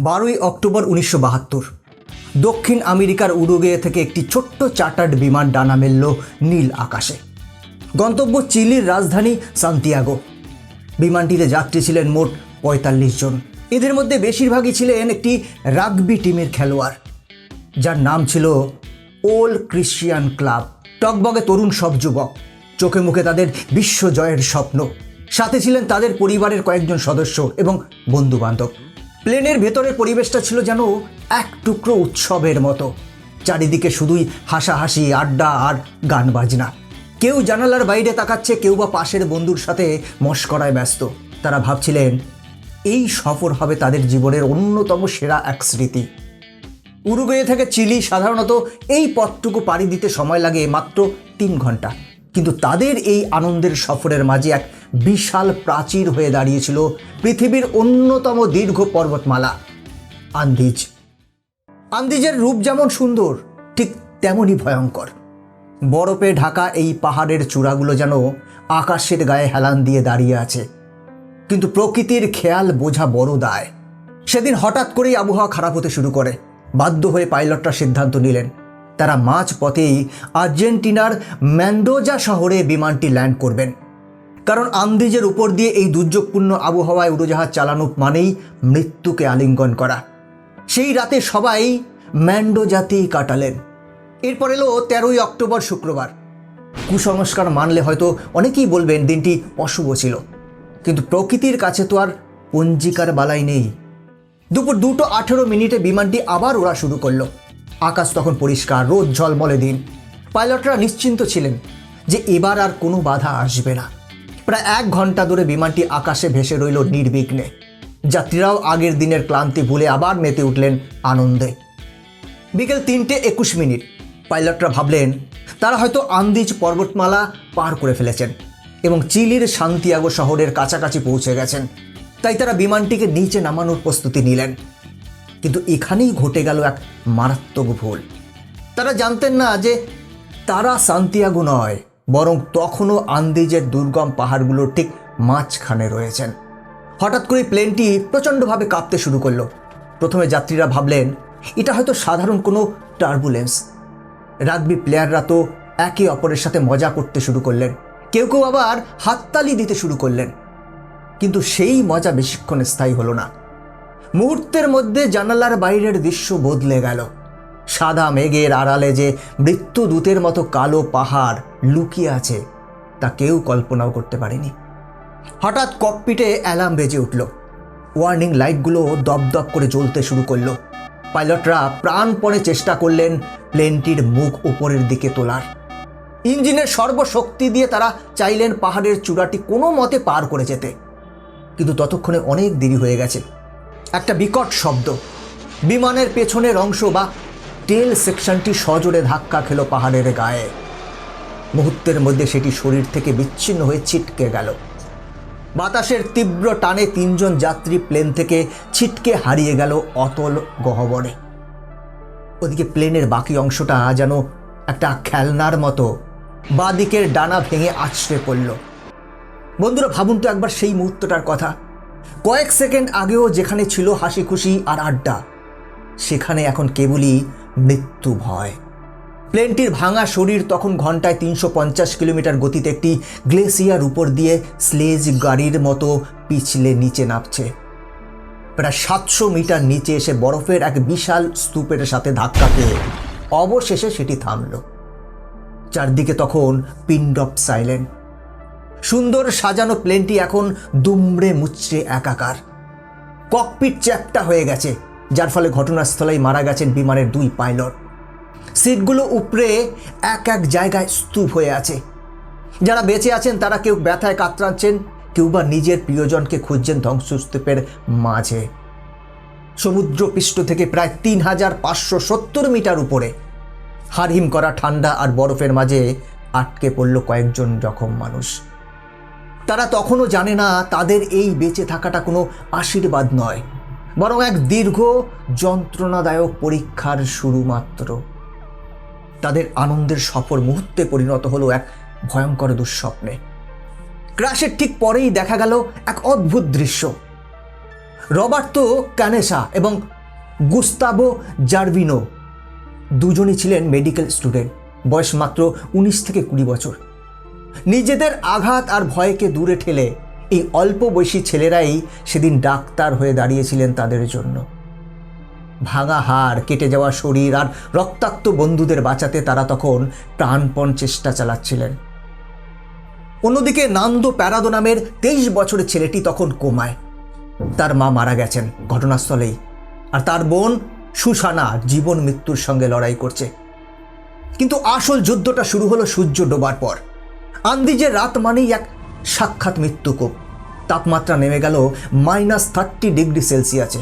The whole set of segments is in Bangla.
বারোই অক্টোবর উনিশশো বাহাত্তর। দক্ষিণ আমেরিকার উরুগে থেকে একটি ছোট্ট চার্টার্ড বিমান ডানা মেলল নীল আকাশে। গন্তব্য চিলির রাজধানী সান্তিয়াগো। বিমানটিতে যাত্রী ছিলেন মোট পঁয়তাল্লিশ জন। এদের মধ্যে বেশিরভাগই ছিলেন একটি রাগবি টিমের খেলোয়াড়। যার নাম ছিল ওল ক্রিশ্চিয়ান ক্লাব। টকবগে তরুণ সব যুবক। চোখে মুখে তাদের বিশ্ব জয়ের স্বপ্ন। সাথে ছিলেন তাদের পরিবারের কয়েকজন সদস্য এবং বন্ধু বান্ধব প্লেনের ভেতরের পরিবেশটা ছিল যেন এক টুকরো উৎসবের মতো। চারিদিকে শুধুই হাসাহাসি, আড্ডা আর গান বাজনা কেউ জানালার বাইরে তাকাচ্ছে, কেউ বা পাশের বন্ধুর সাথে মস্করায় ব্যস্ত। তারা ভাবছিলেন, এই সফর হবে তাদের জীবনের অন্যতম সেরা এক স্মৃতি। উরুগুয়ে থেকে চিলি সাধারণত এই পথটুকু পাড়ি দিতে সময় লাগে মাত্র তিন ঘণ্টা। কিন্তু তাদের এই আনন্দের সফরের মাঝে এক বিশাল প্রাচীর হয়ে দাঁড়িয়েছিল পৃথিবীর অন্যতম দীর্ঘ পর্বতমালা, আন্দিজ। আন্দিজের রূপ যেমন সুন্দর, ঠিক তেমনই ভয়ঙ্কর। বরফে ঢাকা এই পাহাড়ের চূড়াগুলো যেন আকাশের গায়ে হেলান দিয়ে দাঁড়িয়ে আছে। কিন্তু প্রকৃতির খেয়াল বোঝা বড় দায়। সেদিন হঠাৎ করেই আবহাওয়া খারাপ হতে শুরু করে। বাধ্য হয়ে পাইলটরা সিদ্ধান্ত নিলেন, তারা মাঝ পথেই আর্জেন্টিনার ম্যান্ডোজা শহরে বিমানটি ল্যান্ড করবেন। কারণ আন্দিজের উপর দিয়ে এই দুর্যোগপূর্ণ আবহাওয়ায় উড়োজাহাজ চালানো মানেই মৃত্যুকে আলিঙ্গন করা। সেই রাতে সবাই ম্যান্ডোজাতেই কাটালেন। এরপর এলো তেরোই অক্টোবর শুক্রবার। কুসংস্কার মানলে হয়তো অনেকেই বলবেন দিনটি অশুভ ছিল। কিন্তু প্রকৃতির কাছে তো আর পঞ্জিকার বালাই নেই। দুপুর দুটো আঠেরো মিনিটে বিমানটি আবার ওড়া শুরু করল। আকাশ তখন পরিষ্কার, রোদ ঝলমলে দিন। পাইলটরা নিশ্চিন্ত ছিলেন যে এবার আর কোনো বাধা আসবে না। প্রায় এক ঘণ্টা ধরে বিমানটি আকাশে ভেসে রইল নির্বিঘ্নে। যাত্রীরাও আগের দিনের ক্লান্তি ভুলে আবার মেতে উঠলেন আনন্দে। বিকেল তিনটে একুশ মিনিট। পাইলটরা ভাবলেন, তারা হয়তো আন্দিজ পর্বতমালা পার করে ফেলেছেন এবং চিলির শান্তিয়াগো শহরের কাছাকাছি পৌঁছে গেছেন। তাই তারা বিমানটিকে নিচে নামানোর প্রস্তুতি নিলেন। কিন্তু এখানেই ঘটে গেল এক মারাত্মক ভুল। তারা জানতেন না যে তারা সান্তিয়াগো নয় বরং তখনও আন্দিজের দুর্গম পাহাড়গুলোর ঠিক মাঝখানে রয়েছেন। হঠাৎ করে প্লেনটি প্রচণ্ডভাবে কাঁপতে শুরু করল। প্রথমে যাত্রীরা ভাবলেন, এটা হয়তো সাধারণ কোনো টার্বুলেন্স। রাগবি প্লেয়াররা তো একে অপরের সাথে মজা করতে শুরু করলেন। কেউ কেউ আবার হাততালি দিতে শুরু করলেন। কিন্তু সেই মজা বেশিক্ষণ স্থায়ী হলো না। মুহূর্তের মধ্যে জানালার বাইরের দৃশ্য বদলে গেল। সাদা মেঘের আড়ালে যে মৃত্যুদূতের মতো কালো পাহাড় লুকিয়ে আছে, তা কেউ কল্পনাও করতে পারেনি। হঠাৎ ককপিটে অ্যালার্ম বেজে উঠল। ওয়ার্নিং লাইটগুলো দপদপ করে জ্বলতে শুরু করল। পাইলটরা প্রাণপণে চেষ্টা করলেন প্লেনটির মুখ উপরের দিকে তোলার। ইঞ্জিনের সর্বশক্তি দিয়ে তারা চাইলেন পাহাড়ের চূড়াটি কোনো মতে পার করে যেতে। কিন্তু ততক্ষণে অনেক দেরি হয়ে গেছে। একটা বিকট শব্দ। বিমানের পেছনের অংশ বা টেল সেকশনটি সজোরে ধাক্কা খেল পাহাড়ের গায়ে। মুহূর্তের মধ্যে সেটি শরীর থেকে বিচ্ছিন্ন হয়ে ছিটকে গেল। বাতাসের তীব্র টানে তিনজন যাত্রী প্লেন থেকে ছিটকে হারিয়ে গেল অতল গহ্বরে। ওদিকে প্লেনের বাকি অংশটা যেন একটা খেলনার মতো বাঁদিকের ডানা ভেঙে আছড়ে পড়ল। বন্ধুরা, ভাবুন তো একবার সেই মুহূর্তটার কথা। কয়েক সেকেন্ড আগেও যেখানে ছিল হাসি খুশি আর আড্ডা, সেখানে এখন কেবলই মৃত্যু ভয়। প্লেনটির ভাঙা শরীর তখন ঘন্টায় তিনশো পঞ্চাশ কিলোমিটার গতিতে একটি গ্লেসিয়ার উপর দিয়ে স্লেজ গাড়ির মতো পিছলে নিচে নামছে। প্রায় সাতশো মিটার নিচে এসে বরফের এক বিশাল স্তূপের সাথে ধাক্কা পেয়ে অবশেষে সেটি থামল। চারদিকে তখন পিন্ড অফ সাইলেন্ট। সুন্দর সাজানো প্লেনটি এখন দুমড়ে মুচড়ে একাকার। ককপিট চ্যাপটা হয়ে গেছে, যার ফলে ঘটনাস্থলেই মারা গেছেন বিমানের দুই পাইলট। সিটগুলো উপরে এক এক জায়গায় স্তূপ হয়ে আছে। যারা বেঁচে আছেন, তারা কেউ ব্যথায় কাতরাচ্ছেন, কেউ বা নিজের প্রিয়জনকে খুঁজছেন ধ্বংসস্তূপের মাঝে। সমুদ্রপৃষ্ঠ থেকে প্রায় তিন হাজার পাঁচশো সত্তর মিটার উপরে। হারহিম করা ঠান্ডা আর বরফের মাঝে আটকে পড়ল কয়েকজন জখম মানুষ। তারা তখনও জানে না তাদের এই বেঁচে থাকাটা কোনো আশীর্বাদ নয়, বরং এক দীর্ঘ যন্ত্রণাদায়ক পরীক্ষার শুরু মাত্র তাদের আনন্দের সফর মুহূর্তে পরিণত হলো এক ভয়ঙ্কর দুঃস্বপ্নে। ক্রাশের ঠিক পরেই দেখা গেল এক অদ্ভুত দৃশ্য। রবার্তো ক্যানেসা এবং গুস্তাবো জার্ভিনো দুজনই ছিলেন মেডিকেল স্টুডেন্ট, বয়স মাত্র উনিশ থেকে কুড়ি বছর। নিজেদের আঘাত আর ভয়কে দূরে ঠেলে এই অল্প বয়সী ছেলেরাই সেদিন ডাক্তার হয়ে দাঁড়িয়েছিলেন তাদের জন্য। ভাঙা হাড়, কেটে যাওয়া শরীর আর রক্তাক্ত বন্ধুদের বাঁচাতে তারা তখন প্রাণপণ চেষ্টা চালাচ্ছিলেন। অন্যদিকে নান্দো প্যারাদো নামের তেইশ বছরের ছেলেটি তখন কোমায়। তার মা মারা গেছেন ঘটনাস্থলেই আর তার বোন সুসানা জীবন মৃত্যুর সঙ্গে লড়াই করছে। কিন্তু আসল যুদ্ধটা শুরু হলো সূর্য ডোবার পর। আন্দিজের রাত মানেই এক সাক্ষাৎ মৃত্যুকূপ তাপমাত্রা নেমে গেল মাইনাস থার্টি ডিগ্রি সেলসিয়াসে।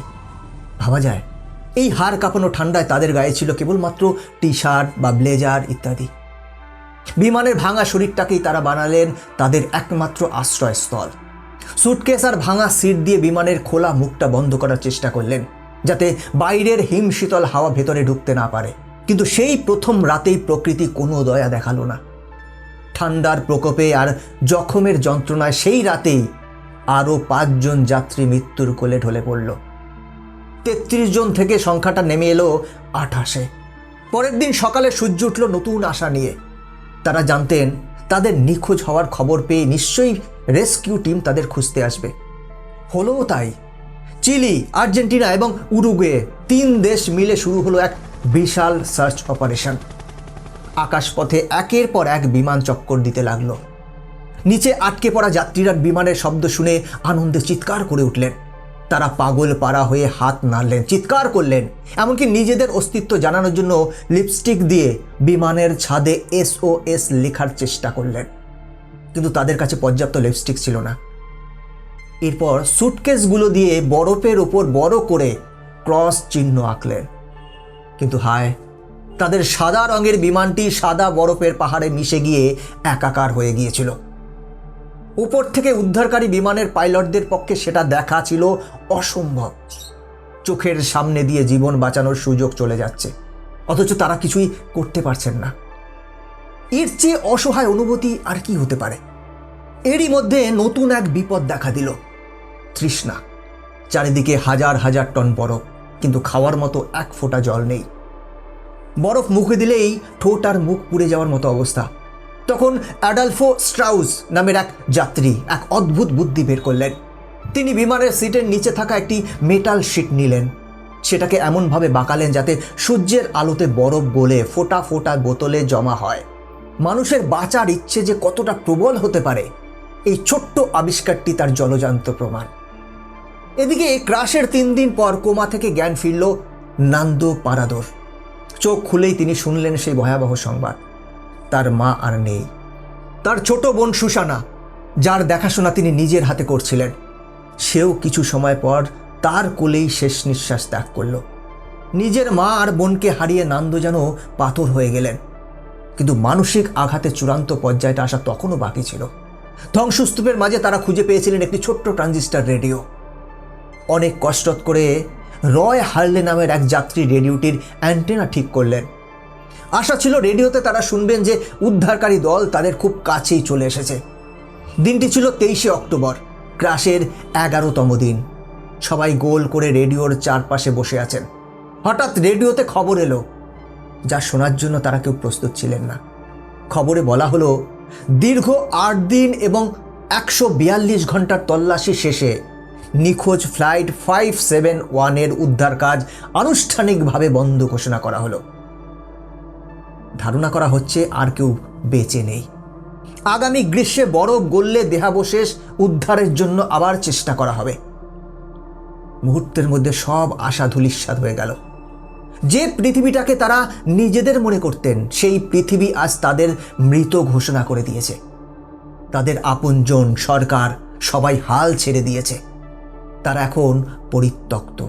ভাবা যায় এই হাড় কাঁপানো ঠান্ডায় তাদের গায়ে ছিল কেবলমাত্র টি শার্ট বা ব্লেজার ইত্যাদি। বিমানের ভাঙা শরীরটাকেই তারা বানালেন তাদের একমাত্র আশ্রয়স্থল। সুটকেস আর ভাঙা সিট দিয়ে বিমানের খোলা মুখটা বন্ধ করার চেষ্টা করলেন, যাতে বাইরের হিম শীতল হাওয়া ভেতরে ঢুকতে না পারে। কিন্তু সেই প্রথম রাতেই প্রকৃতি কোনো দয়া দেখাল না। ঠান্ডার প্রকোপে আর জখমের যন্ত্রণায় সেই রাতেই আরও পাঁচজন যাত্রী মৃত্যুর কোলে ঢলে পড়ল। তেত্রিশ জন থেকে সংখ্যাটা নেমে এলো আঠাশে। পরের দিন সকালে সূর্য উঠল নতুন আশা নিয়ে। তারা জানতেন তাদের নিখোঁজ হওয়ার খবর পেয়ে নিশ্চয়ই রেস্কিউ টিম তাদের খুঁজতে আসবে। হলোও তাই। চিলি, আর্জেন্টিনা এবং উরুগুয়ে তিন দেশ মিলে শুরু হলো এক বিশাল সার্চ অপারেশন। আকাশপথে একের পর এক বিমান চক্কর দিতে লাগল। নিচে আটকে পড়া যাত্রীরা বিমানের শব্দ শুনে আনন্দে চিৎকার করে উঠলেন। তারা পাগল পাড়া হয়ে হাত নাড়লেন, চিৎকার করলেন, এমনকি নিজেদের অস্তিত্ব জানানোর জন্য লিপস্টিক দিয়ে বিমানের ছাদে এসওএস লেখার চেষ্টা করলেন। কিন্তু তাদের কাছে পর্যাপ্ত লিপস্টিক ছিল না। এরপর সুটকেসগুলো দিয়ে বরফের ওপর বড় করে ক্রস চিহ্ন আঁকলেন। কিন্তু হায়, তাদের সাদা রঙের বিমানটি সাদা বরফের পাহাড়ে মিশে গিয়ে একাকার হয়ে গিয়েছিল। উপর থেকে উদ্ধারকারী বিমানের পাইলটদের পক্ষে সেটা দেখা ছিল অসম্ভব। চোখের সামনে দিয়ে জীবন বাঁচানোর সুযোগ চলে যাচ্ছে। অথচ তারা কিছুই করতে পারছেন না। এর চেয়ে অসহায় অনুভূতি আর কি হতে পারে? এরই মধ্যে নতুন এক বিপদ দেখা দিল। তৃষ্ণা। চারিদিকে হাজার হাজার টন বরফ, কিন্তু খাওয়ার মতো এক ফোঁটা জল নেই। বরফ মুখে দিলেই ঠোঁট আর মুখ পুড়ে যাওয়ার মতো অবস্থা। তখন অ্যাডালফো স্ট্রাউস নামের এক যাত্রী, এক অদ্ভুত বুদ্ধি বের করলেন। তিনি বিমানের সিটের নিচে থাকা একটি মেটাল শিট নিলেন। সেটাকে এমনভাবে বাঁকালেন যাতে সূর্যের আলোতে বরফ গলে ফোটা ফোটা বোতলে জমা হয়। মানুষের বাঁচার ইচ্ছে যে কতটা প্রবল হতে পারে, এই ছোট্ট আবিষ্কারটি তার জলজান্ত প্রমাণ। এদিকে ক্রাশের তিন দিন পর কোমা থেকে জ্ঞান ফিরল নান্দো পারাদোর। চোখ খুলেই তিনি শুনলেন সেই ভয়াবহ সংবাদ। তার মা আর নেই। তার ছোট বোন সুসানা যার দেখাশোনা তিনি নিজের হাতে করছিলেন। সেও কিছু সময় পর তার কোলেই শেষ নিঃশ্বাস ত্যাগ করল। নিজের মা আর বোনকে হারিয়ে নান্দ যেন পাথর হয়ে গেলেন। কিন্তু মানসিক আঘাতে চূড়ান্ত পর্যায়টা আসা তখনও বাকি ছিল। ধ্বংসস্তূপের মাঝে তারা খুঁজে পেয়েছিলেন একটি ছোট্ট ট্রানজিস্টার রেডিও। অনেক কষ্ট করে রয় হার্লে নামের এক যাত্রী রেডিওটির অ্যান্টেনা ঠিক করলেন। আশা ছিল রেডিওতে তারা শুনবেন যে উদ্ধারকারী দল তাদের খুব কাছেই চলে এসেছে। দিনটি ছিল তেইশে অক্টোবর, ক্রাশের এগারোতম দিন। সবাই গোল করে রেডিওর চারপাশে বসে আছেন। হঠাৎ রেডিওতে খবর এলো, যা শোনার জন্য তারা কেউ প্রস্তুত ছিলেন না। খবরে বলা হলো, দীর্ঘ আট দিন এবং একশো বিয়াল্লিশ ঘণ্টার তল্লাশি শেষে নিখোঁজ ফ্লাইট ফাইভ সেভেন ওয়ানের উদ্ধার কাজ আনুষ্ঠানিকভাবে বন্ধ ঘোষণা করা হলো। ধারণা করা হচ্ছে আর কেউ বেঁচে নেই। আগামী গ্রীষ্মে বরফ গললে দেহাবশেষ উদ্ধারের জন্য আবার চেষ্টা করা হবে। মুহূর্তের মধ্যে সব আশা ধুলিস্বাদ হয়ে গেল। যে পৃথিবীটাকে তারা নিজেদের মনে করতেন, সেই পৃথিবী আজ তাদের মৃত ঘোষণা করে দিয়েছে। তাদের আপনজন সরকার সবাই হাল ছেড়ে দিয়েছে। তারা এখন পরিত্যক্ত।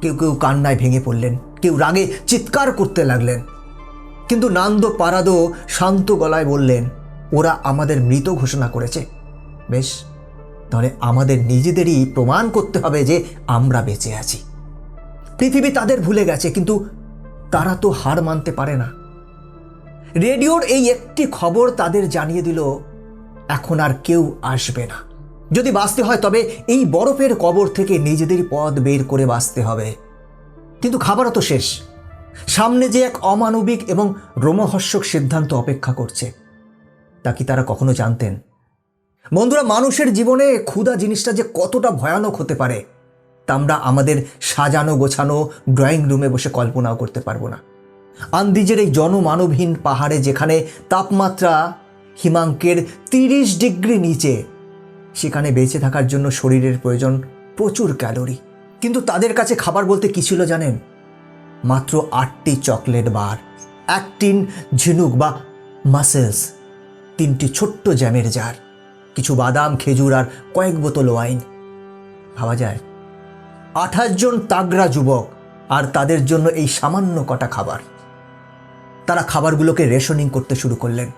কেউ কেউ কান্নায় ভেঙে পড়লেন, কেউ রাগে চিৎকার করতে লাগলেন। কিন্তু নান্দ পারাদো শান্ত গলায় বললেন, ওরা আমাদের মৃত ঘোষণা করেছে। বেশ, তাহলে আমাদের নিজেদেরই প্রমাণ করতে হবে যে আমরা বেঁচে আছি। পৃথিবী তাদের ভুলে গেছে, কিন্তু তারা তো হার মানতে পারে না। রেডিওর এই একটি খবর তাদের জানিয়ে দিল, এখন আর কেউ আসবে না। যদি বাঁচতে হয়, তবে এই বরফের কবর থেকে নিজেদের পথ বের করে বাঁচতে হবে। কিন্তু খাবারও তো শেষ। সামনে যে এক অমানবিক এবং রোমহর্ষক সিদ্ধান্ত অপেক্ষা করছে, তা কি তারা কখনো জানতেন? বন্ধুরা, মানুষের জীবনে ক্ষুধা জিনিসটা যে কতটা ভয়ানক হতে পারে, তা আমরা আমাদের সাজানো গোছানো ড্রয়িং রুমে বসে কল্পনাও করতে পারব না। আন্দিজের এই জনমানবহীন পাহাড়ে যেখানে তাপমাত্রা হিমাঙ্কের তিরিশ ডিগ্রি নিচে, সেখানে বেঁচে থাকার জন্য শরীরের প্রয়োজন প্রচুর ক্যালোরি। কিন্তু তাদের কাছে খাবার বলতে কী ছিল জানেন? মাত্র আটটি চকলেট বার, এক টিন ঝিনুক বা মাসেলস, তিনটি ছোট্ট জ্যামের জার, কিছু বাদাম, খেজুর আর কয়েক বোতল ওয়াইন। ভাবা যায়, আঠাশ জন তাগড়া যুবক আর তাদের জন্য এই সামান্য কটা খাবার। তারা খাবারগুলোকে রেশনিং করতে শুরু করলেন।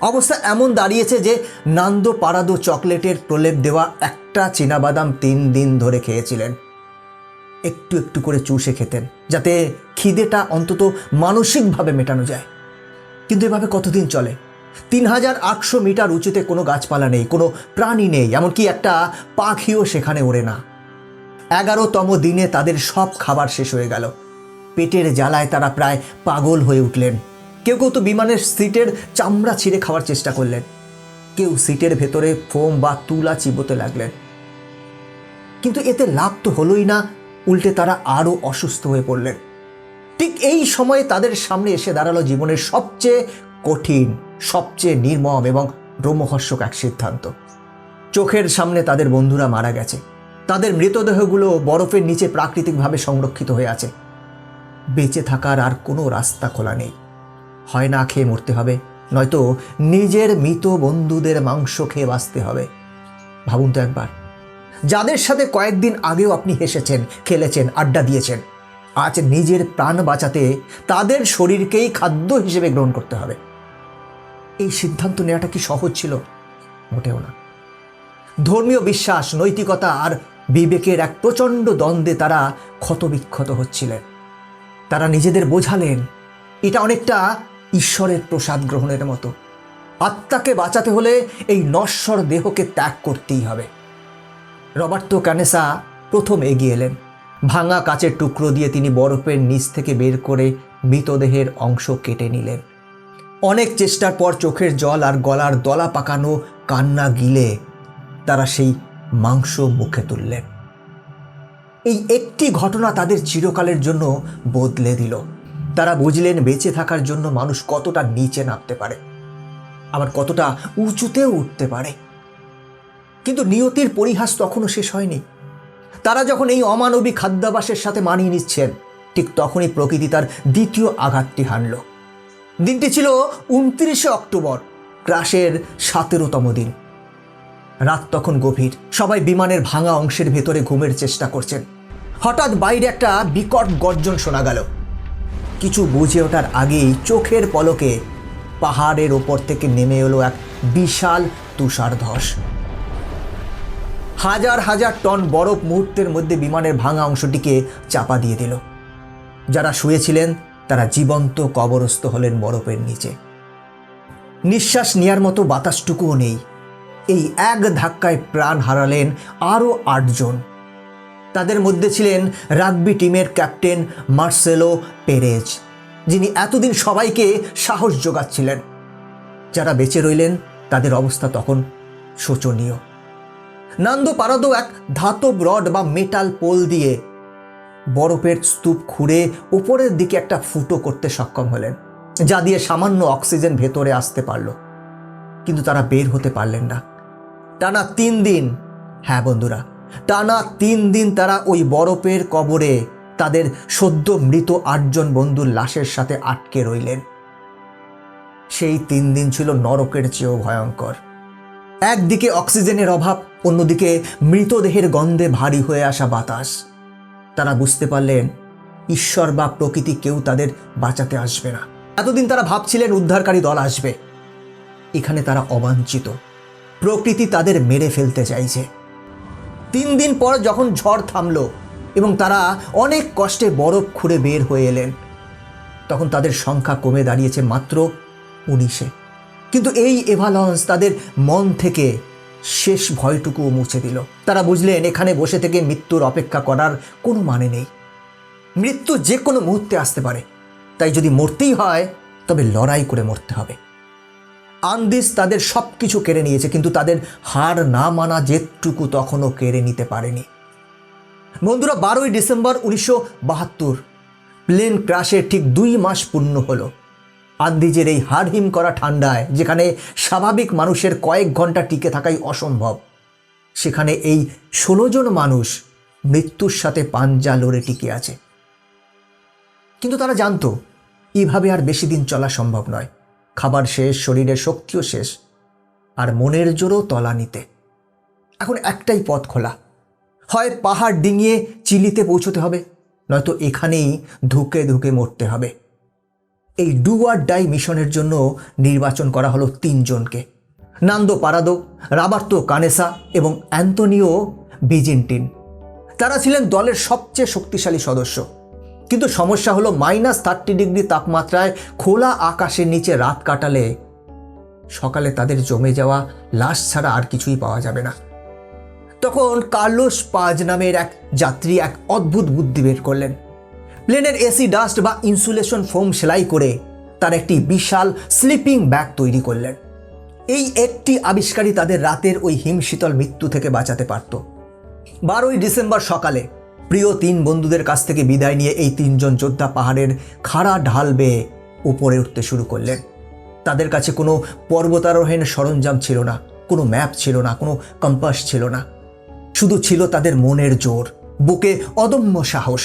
অবস্থা এমন দাঁড়িয়েছে যে নান্দো পারাদো চকলেটের প্রলেপ দেওয়া একটা চীনাবাদাম তিন দিন ধরে খেয়েছিলেন। একটু একটু করে চুষে খেতেন, যাতে খিদেটা অন্তত মানসিকভাবে মেটানো যায়। কিন্তু এভাবে কতদিন চলে? তিন হাজার আটশো মিটার উঁচুতে কোনো গাছপালা নেই, কোনো প্রাণী নেই, এমনকি একটা পাখিও সেখানে ওড়ে না। এগারোতম দিনে তাদের সব খাবার শেষ হয়ে গেল। পেটের জ্বালায় তারা প্রায় পাগল হয়ে উঠলেন। কেউ কেউ তো বিমানের সিটের চামড়া ছিঁড়ে খাওয়ার চেষ্টা করলেন। কেউ সিটের ভেতরে ফোম বা তুলা চিবোতে লাগলেন। কিন্তু এতে লাভ তো হলোই না উল্টে তারা আরও অসুস্থ হয়ে পড়লেন। ঠিক এই সময়ে তাদের সামনে এসে দাঁড়াল জীবনের সবচেয়ে কঠিন, সবচেয়ে নির্মম এবং রোমহর্ষক এক সিদ্ধান্ত। চোখের সামনে তাদের বন্ধুরা মারা গেছে। তাদের মৃতদেহগুলো বরফের নিচে প্রাকৃতিকভাবে সংরক্ষিত হয়ে আছে। বেঁচে থাকার আর কোনো রাস্তা খোলা নেই। হয় না খেয়ে মরতে হবে, নয়তো নিজের মৃত বন্ধুদের মাংস খেয়ে বাঁচতে হবে। ভাবুন তো একবার। যাদের সাথে কয়েকদিন আগেও আপনি হেসেছেন, খেলেছেন, আড্ডা দিয়েছেন, আজ নিজের প্রাণ বাঁচাতে তাদের শরীরকেই খাদ্য হিসেবে গ্রহণ করতে হবে। এই সিদ্ধান্ত নেওয়াটা কি সহজ ছিল? মোটেও না। ধর্মীয় বিশ্বাস, নৈতিকতা আর বিবেকের এক প্রচণ্ড দ্বন্দ্বে তারা ক্ষতবিক্ষত হচ্ছিলেন। তারা নিজেদের বোঝালেন, এটা অনেকটা ঈশ্বরের প্রসাদ গ্রহণের মতো। আত্মাকে বাঁচাতে হলে এই নশ্বর দেহকে ত্যাগ করতেই হবে। রবার্তো ক্যানেসা প্রথম এগিয়ে এলেন। ভাঙা কাচের টুকরো দিয়ে তিনি বরফের নিচ থেকে বের করে মৃতদেহের অংশ কেটে নিলেন। অনেক চেষ্টার পর চোখের জল আর গলার দলা পাকানো কান্না গিলে তারা সেই মাংস মুখে তুললেন। এই একটি ঘটনা তাদের চিরকালের জন্য বদলে দিল। তারা বুঝলেন বেঁচে থাকার জন্য মানুষ কতটা নিচে নামতে পারে, আবার কতটা উঁচুতেও উঠতে পারে। কিন্তু নিয়তির পরিহাস তখনও শেষ হয়নি। তারা যখন এই অমানবিক খাদ্যাভাসের সাথে মানিয়ে নিচ্ছেন, ঠিক তখনই প্রকৃতি তার দ্বিতীয় আঘাতটি হানল। দিনটি ছিল উনত্রিশে অক্টোবর ক্রাশের সতেরোতম দিন। রাত তখন গভীর, সবাই বিমানের ভাঙা অংশের ভেতরে ঘুমের চেষ্টা করছেন। হঠাৎ বাইরে একটা বিকট গর্জন শোনা গেল। কিছু বুঝে ওঠার আগেই চোখের পলকে পাহাড়ের ওপর থেকে নেমে এলো এক বিশাল তুষার ধস হাজার হাজার টন বরফ মুহূর্তের মধ্যে বিমানের ভাঙা অংশটিকে চাপা দিয়ে দিল। যারা শুয়েছিলেন, তারা জীবন্ত কবরস্থ হলেন বরফের নিচে। নিঃশ্বাস নেওয়ার মতো বাতাসটুকুও নেই। এই এক ধাক্কায় প্রাণ হারালেন আরও আটজন। তাদের মধ্যে ছিলেন রাগবি টিমের ক্যাপ্টেন মার্সেলো পেরেজ, যিনি এতদিন সবাইকে সাহস যোগাচ্ছিলেন। যারা বেঁচে রইলেন, তাদের অবস্থা তখন শোচনীয়। নান্দো পারাদো এক ধাতব রড বা মেটাল পোল দিয়ে বরফের স্তূপ খুঁড়ে উপরের দিকে একটা ফুটো করতে সক্ষম হলেন, যা দিয়ে সামান্য অক্সিজেন ভেতরে আসতে পারল। কিন্তু তারা বের হতে পারলেন না। টানা তিন দিন হ্যাঁ বন্ধুরা, টানা তিন দিন তারা ওই বরফের কবরে তাদের সদ্য মৃত আটজন বন্ধুর লাশের সাথে আটকে রইলেন। সেই তিন দিন ছিল নরকের চেয়েও ভয়ঙ্কর। একদিকে অক্সিজেনের অভাব, অন্যদিকে মৃতদেহের গন্ধে ভারী হয়ে আসা বাতাস। তারা বুঝতে পারলেন, ঈশ্বর বা প্রকৃতি কেউ তাদের বাঁচাতে আসবে না। এতদিন তারা ভাবছিলেন উদ্ধারকারী দল আসবে। এখানে তারা অবাঞ্ছিত। প্রকৃতি তাদের মেরে ফেলতে চাইছে। তিন দিন পর যখন ঝড় থামল এবং তারা অনেক কষ্টে বরফ খুঁড়ে বের হয়ে এলেন, তখন তাদের সংখ্যা কমে দাঁড়িয়েছে মাত্র উনিশে। কিন্তু এই এভালন্স তাদের মন থেকে শেষ ভয়টুকুও মুছে দিল। তারা বুঝলেন, এখানে বসে থেকে মৃত্যুর অপেক্ষা করার কোনো মানে নেই। মৃত্যু যে কোনো মুহূর্তে আসতে পারে। তাই যদি মরতেই হয়, তবে লড়াই করে মরতে হবে। আন্দিস তাদের সব কিছু কেড়ে নিয়েছে, কিন্তু তাদের হার না মানা যেটুকু তখনও কেড়ে নিতে পারেনি। বন্ধুরা, বারোই ডিসেম্বর উনিশশো বাহাত্তর, প্লেন ক্রাশের ঠিক দুই মাস পূর্ণ হলো। আন্দিজের এই হাড়হিম করা ঠান্ডায়, যেখানে স্বাভাবিক মানুষের কয়েক ঘণ্টা টিকে থাকাই অসম্ভব। সেখানে এই ষোলো জন মানুষ মৃত্যুর সাথে পাঞ্জা লড়ে টিকে আছে। কিন্তু তারা জানতো, এভাবে আর বেশি দিন চলা সম্ভব নয়। খাবার শেষ, শরীরের শক্তিও শেষ, আর মনের জোরও তলা নিতে। এখন একটাই পথ খোলা। হয় পাহাড় ডিঙিয়ে চিলিতে পৌঁছতে হবে, নয়তো এখানেই ধুকে ধুকে মরতে হবে। এই ডু আর ডাই মিশনের জন্য নির্বাচন করা হলো তিনজনকে। নান্দো পারাদো, রাবার্তো কানেসা এবং অ্যান্তনিও বিজেন্টিন। তারা ছিলেন দলের সবচেয়ে শক্তিশালী সদস্য। কিন্তু সমস্যা হলো মাইনাস থার্টি ডিগ্রি তাপমাত্রায় খোলা আকাশের নিচে রাত কাটালে সকালে তাদের জমে যাওয়া লাশ ছাড়া আর কিছুই পাওয়া যাবে না। তখন কার্লোস পাজ নামের এক যাত্রী এক অদ্ভুত বুদ্ধি বের করলেন। প্লেনের এসি, ডাস্ট বা ইনসুলেশন ফোম সেলাই করে তার একটি বিশাল স্লিপিং ব্যাগ তৈরি করলেন। এই একটি আবিষ্কারই তাদের রাতের ওই হিমশীতল মৃত্যু থেকে বাঁচাতে পারত। বারোই ডিসেম্বর সকালে প্রিয় তিন বন্ধুদের কাছ থেকে বিদায় নিয়ে এই তিনজন যোদ্ধা পাহাড়ের খাড়া ঢাল বেয়ে উপরে উঠতে শুরু করলেন। তাদের কাছে কোনো পর্বতারোহণের সরঞ্জাম ছিল না, কোনো ম্যাপ ছিল না, কোনো কম্পাস ছিল না। শুধু ছিল তাদের মনের জোর, বুকে অদম্য সাহস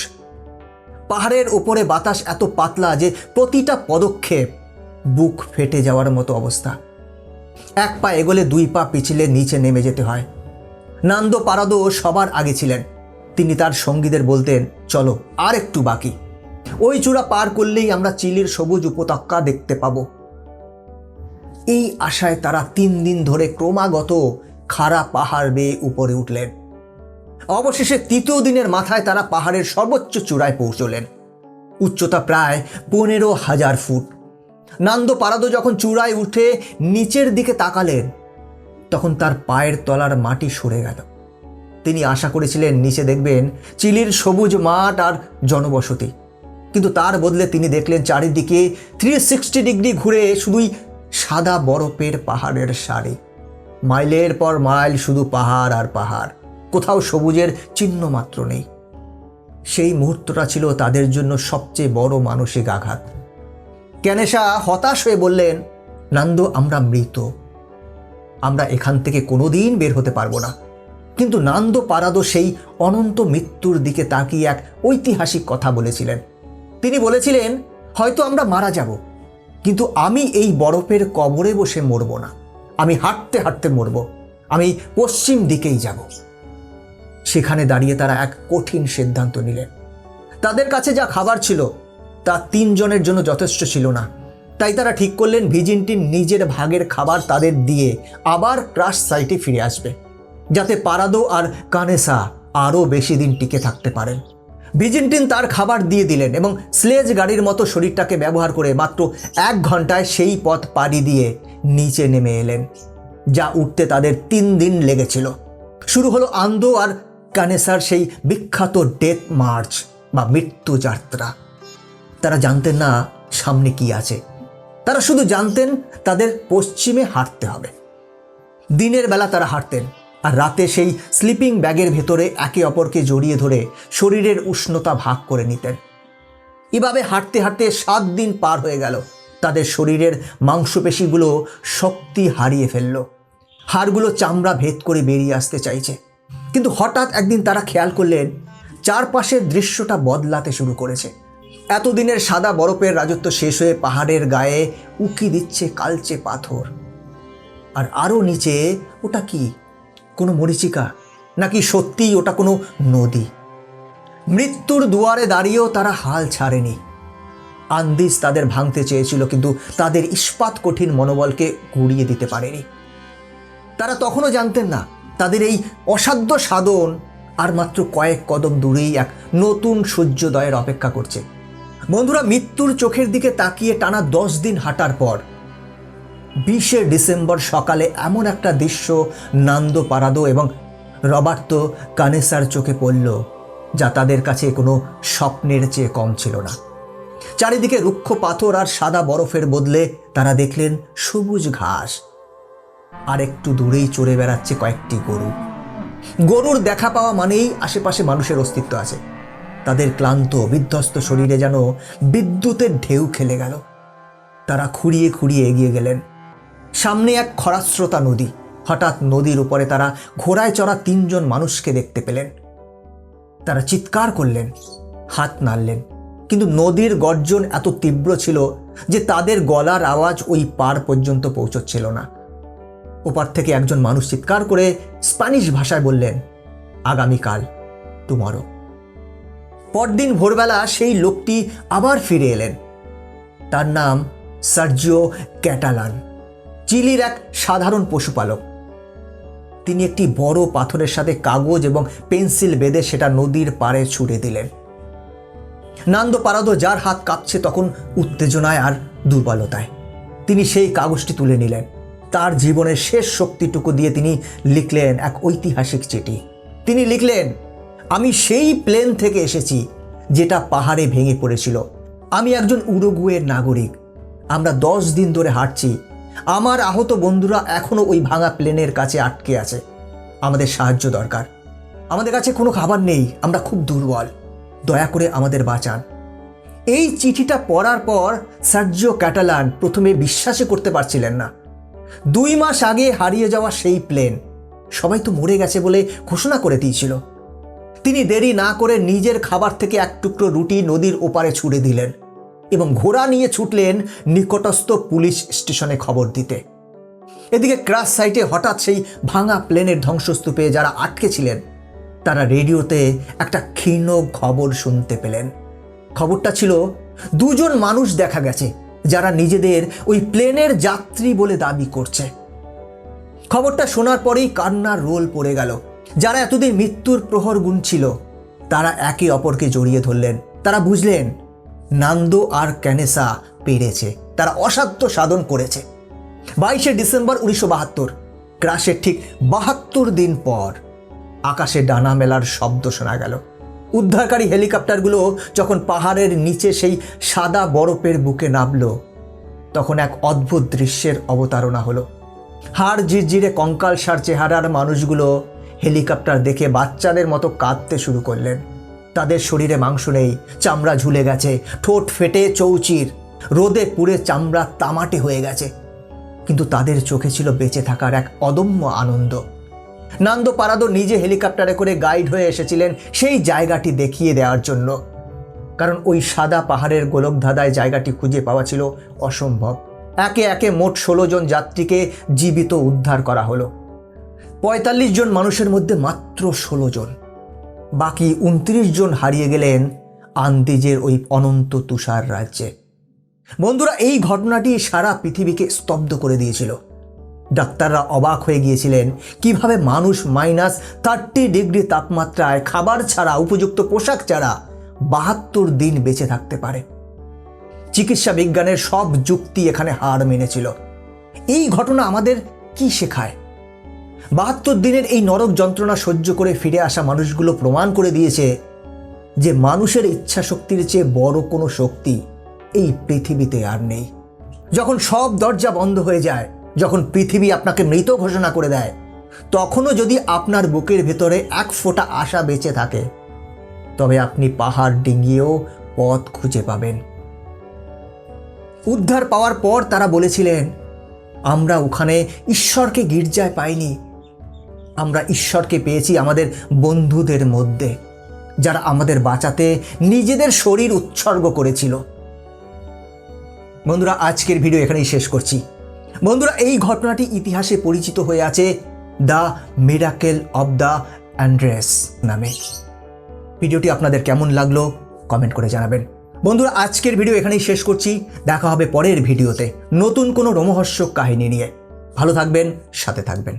পাহাড়ের ওপরে বাতাস এত পাতলা যে প্রতিটা পদক্ষেপ বুক ফেটে যাওয়ার মতো অবস্থা। এক পা এগোলে দুই পা পিছলে নিচে নেমে যেতে হয়। নান্দো পারাদো সবার আগে ছিলেন। তিনি তার সঙ্গীদের বলতেন, চলো, আর একটু বাকি। ওই চূড়া পার করলেই আমরা চিলির সবুজ উপত্যকা দেখতে পাবো। এই আশায় তারা তিন দিন ধরে ক্রমাগত খাড়া পাহাড় বেয়ে উপরে উঠলেন। অবশেষে তৃতীয় দিনের মাথায় তারা পাহাড়ের সর্বোচ্চ চূড়ায় পৌঁছলেন। উচ্চতা প্রায় পনেরো হাজার ফুট। নান্দ পারাদো যখন চূড়ায় উঠে নিচের দিকে তাকালেন, তখন তার পায়ের তলার মাটি সরে গেল। তিনি আশা করেছিলেন নিচে দেখবেন চিলির সবুজ মাঠ আর জনবসতি। কিন্তু তার বদলে তিনি দেখলেন চারিদিকে থ্রি সিক্সটি ডিগ্রি ঘুরে শুধুই সাদা বরফের পাহাড়ের সারি। মাইলের পর মাইল শুধু পাহাড় আর পাহাড়। কোথাও সবুজের চিহ্ন মাত্র নেই। সেই মুহূর্তটা ছিল তাদের জন্য সবচেয়ে বড় মানসিক আঘাত। ক্যানেশা হতাশ হয়ে বললেন, নান্দ, আমরা মৃত। আমরা এখান থেকে কোনোদিন বের হতে পারব না। কিন্তু নান্দ পারাদো সেই অনন্ত মৃত্যুর দিকে তাকিয়ে এক ঐতিহাসিক কথা বলেছিলেন। তিনি বলেছিলেন, হয়তো আমরা মারা যাব, কিন্তু আমি এই বরফের কবরে বসে মরব না। আমি হাঁটতে হাঁটতে মরব। আমি পশ্চিম দিকেই যাব। সেখানে দাঁড়িয়ে তারা এক কঠিন সিদ্ধান্ত নিলেন। তাদের কাছে যা খাবার ছিল, তা তিনজনের জন্য যথেষ্ট ছিল না। তাই তারা ঠিক করলেন ভিজিনটিন নিজের ভাগের খাবার তাদের দিয়ে আবার ক্রাশ সাইটে ফিরে আসবে, যাতে পারাদো আর কানেসা আরও বেশি দিন টিকে থাকতে পারেন। ভিজিনটিন তার খাবার দিয়ে দিলেন এবং স্লেজ গাড়ির মতো শরীরটাকে ব্যবহার করে মাত্র এক ঘন্টায় সেই পথ পাড়ি দিয়ে নিচে নেমে এলেন, যা উঠতে তাদের তিন দিন লেগেছিল। শুরু হলো আন্দো আর কানেসার সেই বিখ্যাত ডেথ মার্চ বা মৃত্যু যাত্রা। তারা জানতেন না সামনে কি আছে। তারা শুধু জানতেন তাদের পশ্চিমে হাঁটতে হবে। দিনের বেলা তারা হাঁটতেন আর রাতে সেই স্লিপিং ব্যাগের ভেতরে একে অপরকে জড়িয়ে ধরে শরীরের উষ্ণতা ভাগ করে নিতেন। এভাবে হাঁটতে হাঁটতে সাত দিন পার হয়ে গেল। তাদের শরীরের মাংসপেশিগুলো শক্তি হারিয়ে ফেলল। হাড়গুলো চামড়া ভেদ করে বেরিয়ে আসতে চাইছে। কিন্তু হঠাৎ একদিন তারা খেয়াল করলেন, চারপাশের দৃশ্যটা বদলাতে শুরু করেছে। এতদিনের সাদা বরফের রাজত্ব শেষ হয়ে পাহাড়ের গায়ে উকি দিচ্ছে কালচে পাথর। আর আরও নিচে ওটা কি? কোনো মরিচিকা? নাকি সত্যিই ওটা কোনো নদী? মৃত্যুর দুয়ারে দাঁড়িয়েও তারা হাল ছাড়েনি। আন্দিস তাদের ভাঙতে চেয়েছিল, কিন্তু তাদের ইস্পাত কঠিন মনোবলকে গুড়িয়ে দিতে পারেনি। তারা তখনও জানতেন না তাদের এই অসাধ্য সাধন আর মাত্র কয়েক কদম দূরেই এক নতুন সূর্যোদয়ের অপেক্ষা করছে। বন্ধুরা, মৃত্যুর চোখের দিকে তাকিয়ে টানা দশ দিন হাঁটার পর বিশে ডিসেম্বর সকালে এমন একটা দৃশ্য নান্দো পারাদো এবং রবার্তো কানেসার চোখে পড়ল, যা তাদের কাছে কোনো স্বপ্নের চেয়ে কম ছিল না। চারিদিকে রুক্ষ পাথর আর সাদা বরফের বদলে তারা দেখলেন সবুজ ঘাস। আর একটু দূরেই চড়ে বেড়াচ্ছে কয়েকটি গরু। গরুর দেখা পাওয়া মানেই আশেপাশে মানুষের অস্তিত্ব আছে। তাদের ক্লান্ত, বিধ্বস্ত শরীরে যেন বিদ্যুতের ঢেউ খেলে গেল। তারা খুঁড়িয়ে খুঁড়িয়ে এগিয়ে গেলেন। সামনে এক খরাস্রোতা নদী। হঠাৎ নদীর উপরে তারা ঘোড়ায় চড়া তিনজন মানুষকে দেখতে পেলেন। তারা চিৎকার করলেন, হাত নাড়লেন। কিন্তু নদীর গর্জন এত তীব্র ছিল যে তাদের গলার আওয়াজ ওই পার পর্যন্ত পৌঁছচ্ছিল না। ওপার থেকে একজন মানুষ চিৎকার করে স্প্যানিশ ভাষায় বললেন, আগামীকাল টুমরো। পরদিন ভোরবেলা সেই লোকটি আবার ফিরে এলেন। তার নাম সার্জিও ক্যাটালান, চিলির এক সাধারণ পশুপালক। তিনি একটি বড় পাথরের সাথে কাগজ এবং পেন্সিল বেঁধে সেটা নদীর পাড়ে ছুড়ে দিলেন। নান্দো পারাদো যার হাত কাঁপছে তখন উত্তেজনায় আর দুর্বলতায়। তিনি সেই কাগজটি তুলে নিলেন। তার জীবনের শেষ শক্তিটুকু দিয়ে তিনি লিখলেন এক ঐতিহাসিক চিঠি। তিনি লিখলেন, আমি সেই প্লেন থেকে এসেছি যেটা পাহাড়ে ভেঙে পড়েছিল। আমি একজন উরুগুয়ের নাগরিক। আমরা দশ দিন ধরে হাঁটছি। আমার আহত বন্ধুরা এখনও ওই ভাঙা প্লেনের কাছে আটকে আছে। আমাদের সাহায্য দরকার। আমাদের কাছে কোনো খাবার নেই। আমরা খুব দুর্বল। দয়া করে আমাদের বাঁচান। এই চিঠিটা পড়ার পর সার্জিও ক্যাটালান প্রথমে বিশ্বাসই করতে পারছিলেন না। দুই মাস আগে হারিয়ে যাওয়া সেই প্লেন। সবাই তো মরে গেছে বলে ঘোষণা করে দিয়েছিল। তিনি দেরি না করে নিজের খাবার থেকে এক টুকরো রুটি নদীর ওপারে ছুড়ে দিলেন এবং ঘোড়া নিয়ে ছুটলেন নিকটস্থ পুলিশ স্টেশনে খবর দিতে। এদিকে ক্রাশ সাইটে হঠাৎ সেই ভাঙা প্লেনের ধ্বংসস্তূপে যারা আটকে ছিলেন, তারা রেডিওতে একটা ক্ষীণ খবর শুনতে পেলেন। খবরটা ছিল, দুজন মানুষ দেখা গেছে যারা নিজেদের ওই প্লেনের যাত্রী বলে দাবি করছে। খবরটা শোনার পরেই কান্নার রোল পড়ে গেল। যারা এতদিন মৃত্যুর প্রহর গুনছিল, তারা একে অপরকে জড়িয়ে ধরলেন। তারা বুঝলেন, নান্দো আর ক্যানেসা পেরেছে। তারা অসাধ্য সাধন করেছে। বাইশে ডিসেম্বর উনিশশো বাহাত্তর, ক্রাশের ঠিক বাহাত্তর দিন পর আকাশে ডানা মেলার শব্দ শোনা গেল। উদ্ধারকারী হেলিকপ্টারগুলো যখন পাহাড়ের নিচে সেই সাদা বরফের বুকে নামল, তখন এক অদ্ভুত দৃশ্যের অবতারণা হলো। হাড় জিরজিরে কঙ্কালসার চেহারার মানুষগুলো হেলিকপ্টার দেখে বাচ্চাদের মতো কাঁদতে শুরু করলেন। তাদের শরীরে মাংস নেই, চামড়া ঝুলে গেছে, ঠোঁট ফেটে চৌচির, রোদে পুড়ে চামড়া তামাটে হয়ে গেছে। কিন্তু তাদের চোখে ছিল বেঁচে থাকার এক অদম্য আনন্দ। নান্দ পারাদো নিজে হেলিকপ্টারে করে গাইড হয়ে এসেছিলেন সেই জায়গাটি দেখিয়ে দেওয়ার জন্য। কারণ ওই সাদা পাহাড়ের গোলকধাঁধায় জায়গাটি খুঁজে পাওয়া ছিল অসম্ভব। একে একে মোট ষোলো জন যাত্রীকে জীবিত উদ্ধার করা হলো। পঁয়তাল্লিশ জন মানুষের মধ্যে মাত্র ষোলো জন। বাকি উনত্রিশ জন হারিয়ে গেলেন আন্দিজের ওই অনন্ত তুষার রাজ্যে। বন্ধুরা, এই ঘটনাটি সারা পৃথিবীকে স্তব্ধ করে দিয়েছিল। ডাক্তাররা অবাক হয়ে গিয়েছিলেন, কীভাবে মানুষ মাইনাস থার্টি ডিগ্রি তাপমাত্রায় খাবার ছাড়া, উপযুক্ত পোশাক ছাড়া বাহাত্তর দিন বেঁচে থাকতে পারে। চিকিৎসা বিজ্ঞানের সব যুক্তি এখানে হার মেনেছিল। এই ঘটনা আমাদের কি শেখায়? বাহাত্তর দিনের এই নরক যন্ত্রণা সহ্য করে ফিরে আসা মানুষগুলো প্রমাণ করে দিয়েছে যে মানুষের ইচ্ছা শক্তির চেয়ে বড় কোনো শক্তি এই পৃথিবীতে আর নেই। যখন সব দরজা বন্ধ হয়ে যায় যখন পৃথিবী আপনাকে মৃত ঘোষণা করে দেয়, তখনও যদি আপনার বুকের ভেতরে এক ফোঁটা আশা বেঁচে থাকে, তবে আপনি পাহাড় ডিঙ্গিয়েও পথ খুঁজে পাবেন। উদ্ধার পাওয়ার পর তারা বলেছিলেন, আমরা ওখানে ঈশ্বরকে গির্জায় পাইনি। আমরা ঈশ্বরকে পেয়েছি আমাদের বন্ধুদের মধ্যে, যারা আমাদের বাঁচাতে নিজেদের শরীর উৎসর্গ করেছিল। বন্ধুরা, আজকের ভিডিও এখানেই শেষ করছি। বন্ধুরা, এই ঘটনাটি ইতিহাসে পরিচিত হয়ে আছে the miracle of the Andes নামে। ভিডিওটি আপনাদের কেমন লাগল কমেন্ট করে জানাবেন। বন্ধুরা, আজকের ভিডিও এখানেই শেষ করছি। দেখা হবে পরের ভিডিওতে নতুন কোনো রোমহর্ষক কাহিনী নিয়ে। ভালো থাকবেন, সাথে থাকবেন।